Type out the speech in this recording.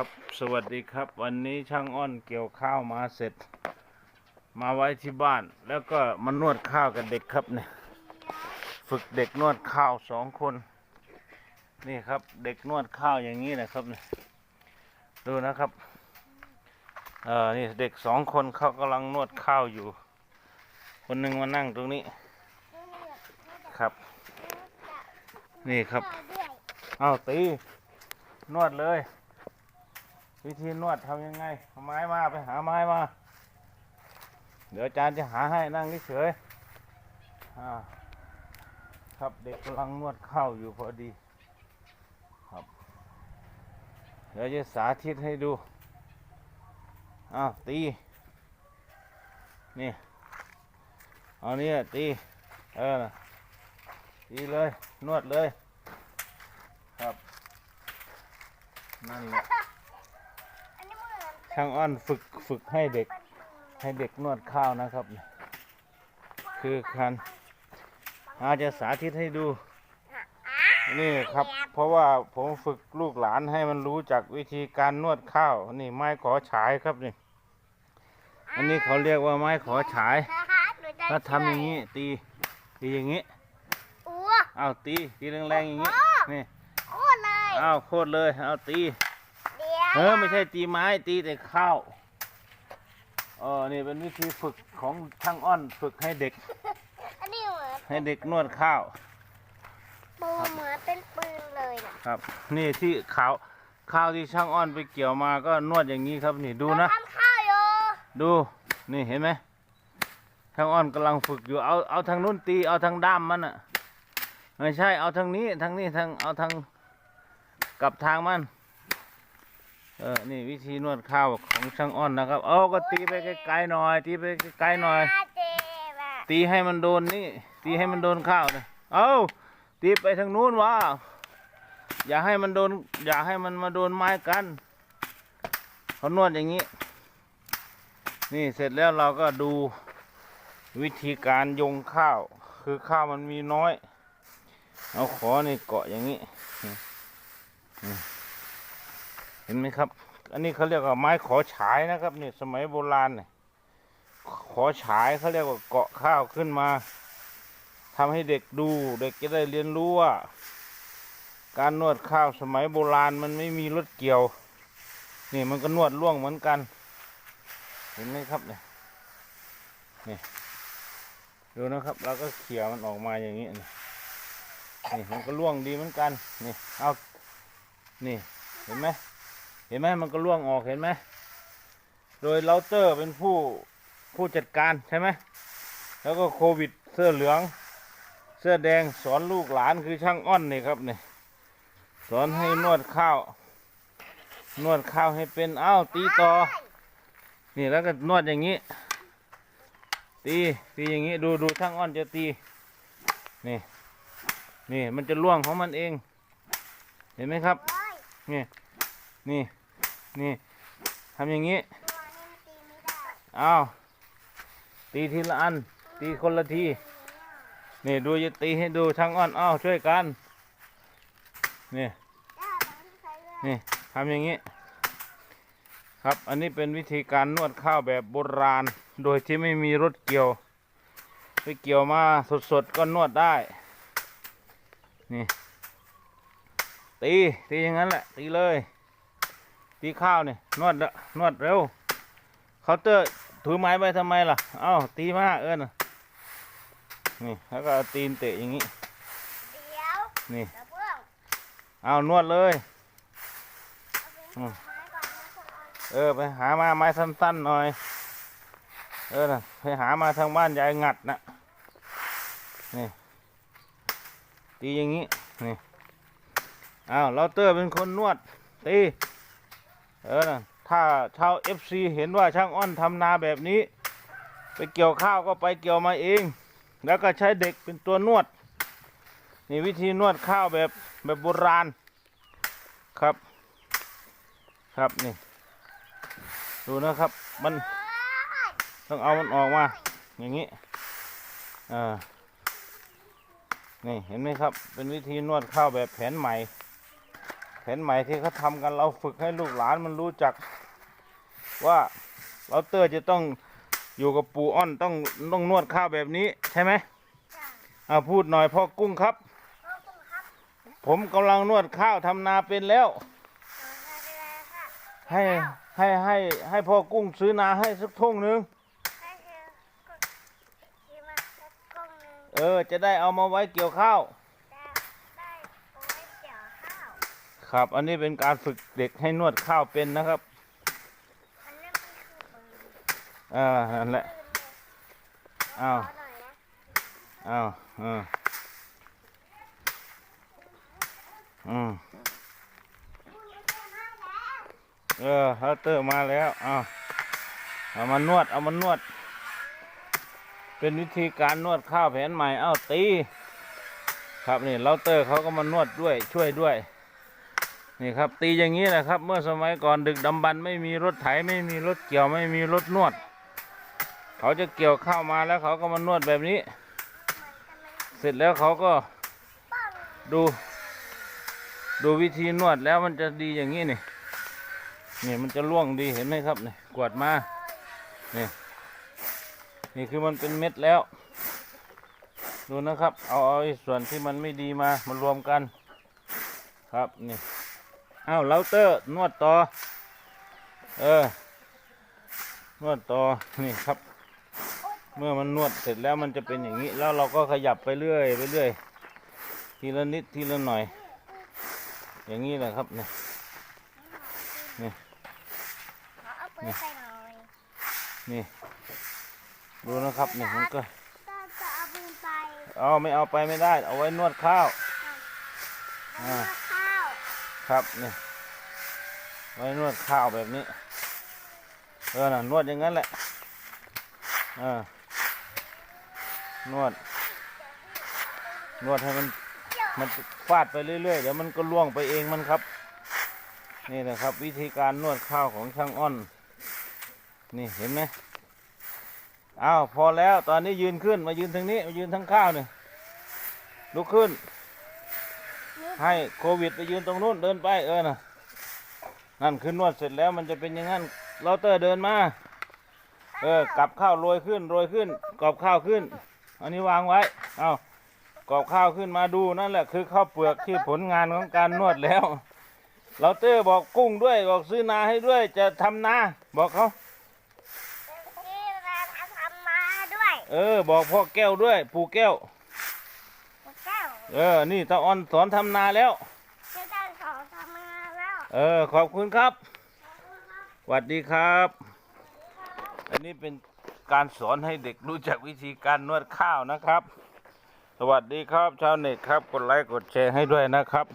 ครับ สวัสดีครับ วันนี้ช่างอ้อนเกี่ยวข้าวมาเสร็จ มาไว้ที่บ้าน แล้วก็มานวดข้าวกับเด็กครับเนี่ยฝึกเด็กนวดข้าวสองคน นี่ครับเด็กนวดข้าวอย่างนี้นะครับเนี่ยดูนะครับเออนี่เด็กสองคนเขากำลังนวดข้าวอยู่ คนหนึ่งมานั่งตรงนี้ครับ นี่ครับ เอาตีนวดเลย วิธีนวดทำยังไงเอาไม้มาไปหาไม้มา เดี๋ยวอาจารย์จะหาให้นั่งเฉยครับเด็กกำลังนวดข้าวอยู่พอดีครับ เดี๋ยวจะสาธิตให้ดูอ้าวตี นี่ เอาเนี่ยตี เออ ตีเลย นวดเลย ครับ นั่นแหละ ช่างอ้อนฝึกฝึกให้เด็กให้เด็กนวดข้าวนะครับ คือคันอาจจะสาธิตให้ดู นี่ครับ เพราะว่าผมฝึกลูกหลานให้มันรู้จักวิธีการนวดข้าว นี่ไม้ขอฉายครับนี่ อันนี้เขาเรียกว่าไม้ขอฉาย ถ้าทำอย่างนี้ตีตีอย่างนี้อ้เอาตีตีแรงๆอย่างนี้นี่โอ้เลยเอาโคตรเลยเอาตี เดี๋ยวเออไม่ใช่ตีไม้ตีแต่ข้าวเออนี่เป็นวิธีฝึกของช่างอ้อนฝึกให้เด็ก อันนี้เหมือนให้เด็กนวดข้าว ปูเหมือนเป็นปืนเลยนะครับ นี่ที่ข้าวข้าวที่ช่างอ้อนไปเกี่ยวมาก็นวดอย่างนี้ครับนี่ดูนะ ทำข้าวอยู่ดูนี่เห็นไหมช่างอ้อนกำลังฝึกอยู่เอาเอาทางนู้นตีเอาทางด้ามมันอะไม่ใช่เอาทางนี้ทางนี้ทางเอาทางกลับทางมัน เออ นี่วิธีนวดข้าวของช่างอ้อนนะครับ เอาก็ตีไปไกลๆหน่อย ตีไปไกลๆหน่อยาเจ็บอะตีให้มันโดนนี่ ตีให้มันโดนข้าวเลยเอาตีไปทางนู้นวะอย่าให้มันโดน อย่าให้มันมาโดนไม้กันเขานวดอย่างนี้ นี่เสร็จแล้วเราก็ดูวิธีการยงข้าว คือข้าวมันมีน้อย เอาขอนี่เกาะอย่างนี้นี่นี่ เห็นไหมครับ อันนี้เขาเรียกว่าไม้ขอฉายนะครับนี่สมัยโบราณเนี่ยขอฉายเขาเรียกว่าเกาะข้าวขึ้นมาทำให้เด็กดู เด็กจะได้เรียนรู้ว่า การนวดข้าวสมัยโบราณมันไม่มีรถเกี่ยว นี่มันก็นวดล่วงเหมือนกัน เห็นไหมครับเนี่ยนี่ดูนะครับเราก็เขี่ยมันออกมาอย่างนี้นี่นี่มันก็ล่วงดีเหมือนกัน นี่เอานี่เห็นไหม เห็นไหมมันก็ล่วงออกเห็นไหมโดยเราเตอร์เป็นผู้ผู้จัดการใช่ไหมแล้วก็โควิดเสื้อเหลือง เสื้อแดงสอนลูกหลานคือช่างอ้อนนี่ครับนี่สอนให้นวดข้าว นวดข้าวให้เป็นอ้าวตีต่อ นี่แล้วก็นวดอย่างนี้ ตีตีอย่างนี้ดูดูช่างอ้อนจะตีนี่นี่มันจะล่วงของมันเอง เห็นไหมครับ นี่นี่ นี่ทำอย่างนี้ตัวนี้มันตีไม่ได้อ้าวตีทีละอัน ตีคนละทีนี่ดูจะตีให้ดูช่างอ้อนอ้าวช่วยกันนี่ได้แต่ไม่ใช้เลยนี่ทำอย่างนี้ ครับอันนี้เป็นวิธีการนวดข้าวแบบโบราณ โดยที่ไม่มีรถเกี่ยวไปเกี่ยวมาสดๆก็นวดได้ นี่ตีตีอย่างนั้นแหละ ตีเลย ตีข้าวนี่นวดละนวดเร็วเคาน์เตอร์ถือไม้ไปทำไมล่ะเอ้าตีมาเอิญน่ะนี่แล้วก็เอาตีนเตะอย่างนี้เดี๋ยวนี่เดี๋ยวเพิ่งเอานวดเลยเอาไปอืมไม้ก่อนนะคนอ่อนเออไปหามาไม้สั้นๆหน่อย เออนะไปหามาทางบ้านยายงัดนะนี่ตีอย่างนี้นี่อ้าวเราเตอร์เป็นคนนวดตี เออนะถ้าชาวเอฟซีเห็นว่าช่างอ้อนทำนาแบบนี้ ไปเกี่ยวข้าวก็ไปเกี่ยวมาเอง แล้วก็ใช้เด็กเป็นตัวนวด นี่วิธีนวดข้าวแบบแบบโบราณครับ ครับนี่ ดูนะครับมันต้องเอามันออกมา อย่างนี้อ่านี่เห็นไหมครับ เป็นวิธีนวดข้าวแบบแผนใหม่ แผนใหม่ที่เขาทำกันเราฝึกให้ลูกหลานมันรู้จัก ว่าเราเตอร์จะต้องอยู่กับปู่อ้อนต้องต้องนวดข้าวแบบนี้ใช่ไหมจ้ะอ่าพูดหน่อยพ่อกุ้งครับพ่อกุ้งครับ ผมกำลังนวดข้าวทำนาเป็นแล้วขอทานอะไรค่ะให้ให้ให้ให้พ่อกุ้งซื้อนาให้สักทุ่งหนึ่งให้เธอก็กินมาสักกล้องหนึงเออ จะได้เอามาไว้เกี่ยวข้าว ได้ได้เอาไว้เจียวข้าว ครับ อันนี้เป็นการฝึกเด็กให้นวดข้าวเป็นนะครับอันนั้นมันคือปืนอ่านั่นแหละอ้าวอ้าวอืมอืมเออฮัตเตอร์มาแล้วเอาเอามานวด เอามานวด เป็นวิธีการนวดข้าวแผนใหม่ เอาตี ครับนี่เราเตอร์เขาก็มานวดด้วยช่วยด้วย นี่ครับ ตีอย่างนี้นะครับ เมื่อสมัยก่อนดึกดำบรรพ์ไม่มีรถไถไม่มีรถเกี่ยวไม่มีรถนวด เขาจะเกี่ยวข้าวมาแล้วเขาก็มานวดแบบนี้ เสร็จแล้วเขาก็ดู ดูวิธีนวดแล้วมันจะดีอย่างนี้นี่นี่มันจะล่วงดีเห็นไหมครับนี่กวดมานี่นี่คือมันเป็นเม็ดแล้ว ดูนะครับ เอาเอาส่วนที่มันไม่ดีมามารวมกัน ครับนี่ เอาเลาเตอร์นวดต่อ เออ นวดต่อ นี่ครับ เมื่อมันนวดเสร็จแล้วมันจะเป็นอย่างนี้ แล้วเราก็ขยับไปเรื่อยไปเรื่อยทีละนิดทีละหน่อย อย่างนี้แหละครับเนี่ยขอเอาปืนใส่หน่อยนี่ดูนะครับนี่มันก็ก็จะเอาปืนไปเอาไม่เอาไปไม่ได้ เอาไว้นวดข้าวแล้วก็ข้าว ครับนี่ไว้นวดข้าวแบบนี้ เออน่ะนวดอย่างนั้นแหละเออนวด นวดให้มันมันฟาดไปเรื่อยๆเดี๋ยวมันก็ล่วงไปเองมันครับ นี่นะครับ วิธีการนวดข้าวของช่างอ้อน นี่เห็นไหมอ้าวพอแล้วตอนนี้ยืนขึ้นมายืนทางนี้มายืนทางข้าวนี่ลุกขึ้น ให้โควิดไปยืนตรงนู้นเดินไปเออนะนั่นคือนวดเสร็จแล้วมันจะเป็นอย่างนั้นเราเตอร์เดินมา เออกลับข้าวโรยขึ้นโรยขึ้นกรอบข้าวขึ้น อันนี้วางไว้ เอากรอบข้าวขึ้นมาดูนั่นแหละคือข้าวเปลือกที่ผลงานของการนวดแล้วเราเตอร์บอกกุ้งด้วยบอกซื้อนาให้ด้วยจะทำนาบอกเขาที่เราทำมาด้วยเออ บอกพ่อแก้วด้วย ปู่แก้วแก้ว เออ นี่ตาออนสอนทำนาแล้วที่ได้ของทำมาแล้ว เออ ขอบคุณครับสวัสดีครับ อันนี้เป็นการสอนให้เด็กรู้จักวิธีการนวดข้าวนะครับ สวัสดีครับชาวเน็ตครับ กดไลค์กดแชร์ให้ด้วยนะครับ